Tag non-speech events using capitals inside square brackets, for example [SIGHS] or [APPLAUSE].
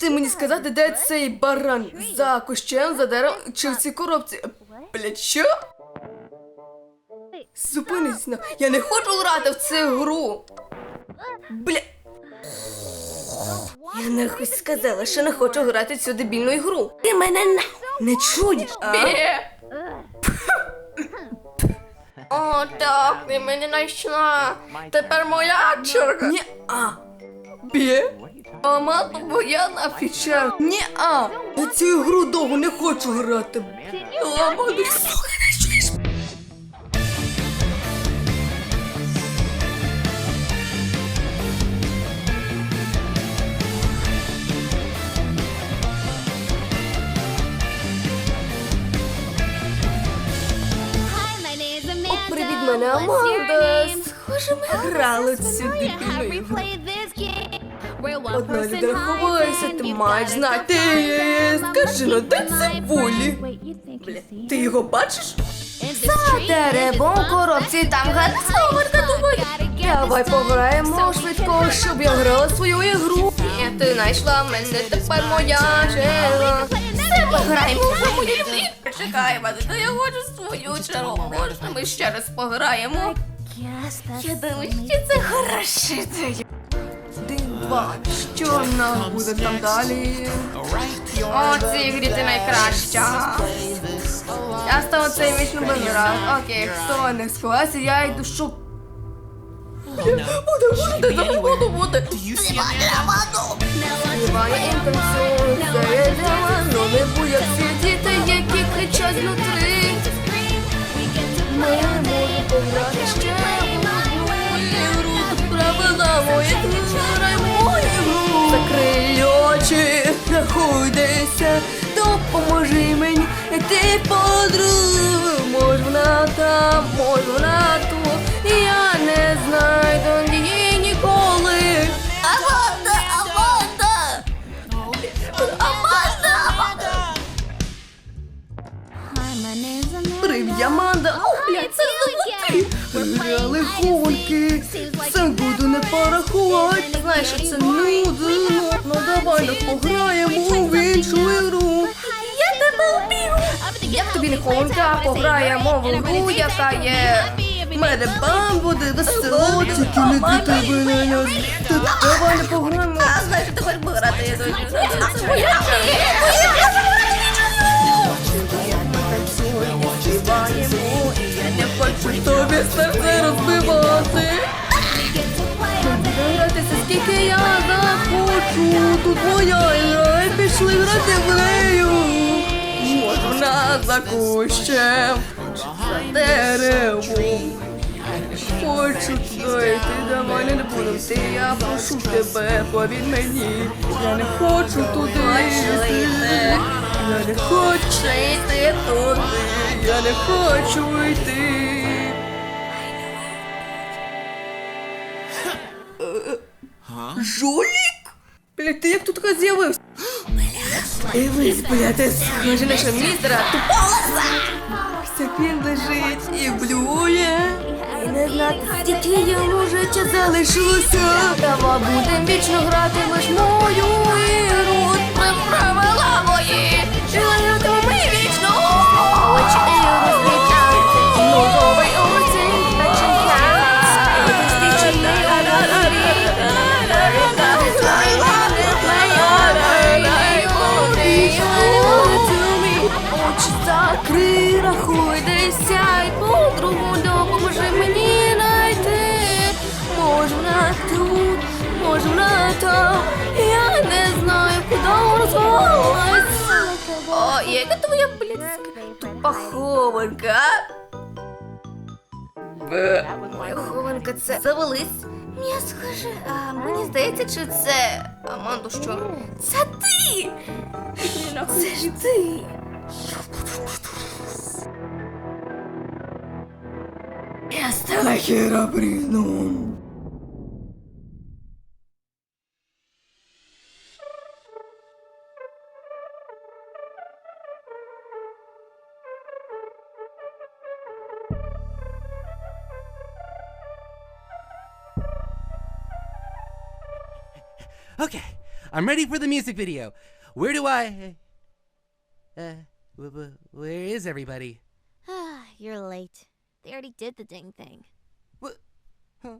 ти мені сказати, де цей баран? За кущем, за деревом чи в цій коробці? Блять, що? Зупинись на. Я не хочу грати в цю гру. Бля. Я нахуй сказала, що не хочу грати в цю дебільну ігру. Ти мене на... не чуєш? А? О, так, ти мене знайшла. Тепер моя черга. Ні, а. Бє? Мама твоя на фічер. Ні, а. Я цю ігру довго не хочу грати. Мама, не чуєш? О, привіт, мене Аманда. Схоже, ми грали цю дебільну. Одна людина ховається, ти маєш знати. Скажи, ну де це Волі? Ти його бачиш? За деревом в коробці там гадна схованка думає. Давай пограємо швидко, щоб я грала свою ігру. Ні, ти знайшла мене, тепер моя черга. Все, пограємо вже мої любі. Чекай, мене, то я хочу свою чергу. Можна ми ще раз пограємо? Я думаю, що це хороша ідея. Один, два. Що в нас буде там далі? О, цій грі ти найкраща. Я стала цей вічно без раз. Окей, хто не сховався, я йду шук. Буде, буде, буде, буде, буде. Співає інтенсивно, зарядила, но не будь всі діти, які кричать знутри. Знаходися, допоможи мені, ти подруг. Може вона там, може вона тут, я не знайду її ніколи. Аманда, Аманда! Аманда, Аманда! Привіт, Аманда! О, блядь, це знову ти! Грали гонки! Це буду не порахувати! Знаєш, що це нудно! Ну давай ну, пограємо Як тобі не гонка, пограємо в гру, яка є... Мене бам буде весело, тільки не ти тебе не. Давай не пограємо. А, знаєш, ти я моя Співаємо, і я не хочу тобі серце розбивати. Гратися скільки я захочу, тут моя гра, пішли грати в нею. За кущем, за деревом. Хочу туди йти, давай не будемо йти, я прошу тебе, повір мені, я не хочу туди йти, я не хочу йти туди, я не хочу йти. Жулік? Блядь, ти як тут з'явився? Дивись, блядь, ти схоже на що містера Туполоса! Ось він лежить і блює. І не знати, скільки йому життя залишилося. Давай будемо вічно грати лиш може вона там, я не знаю, куди вона звалась. О, яка твоя, блядь, тупа хованка? Бе. Моя хованка це завались. Ні, скажи, а мені здається, чи це Аманду, що? Це ти! Це ж ти! Я стала херобрином. Okay, I'm ready for the music video. Where do I. Uh, where is everybody? [SIGHS] You're late. They already did the ding thing. What? Huh?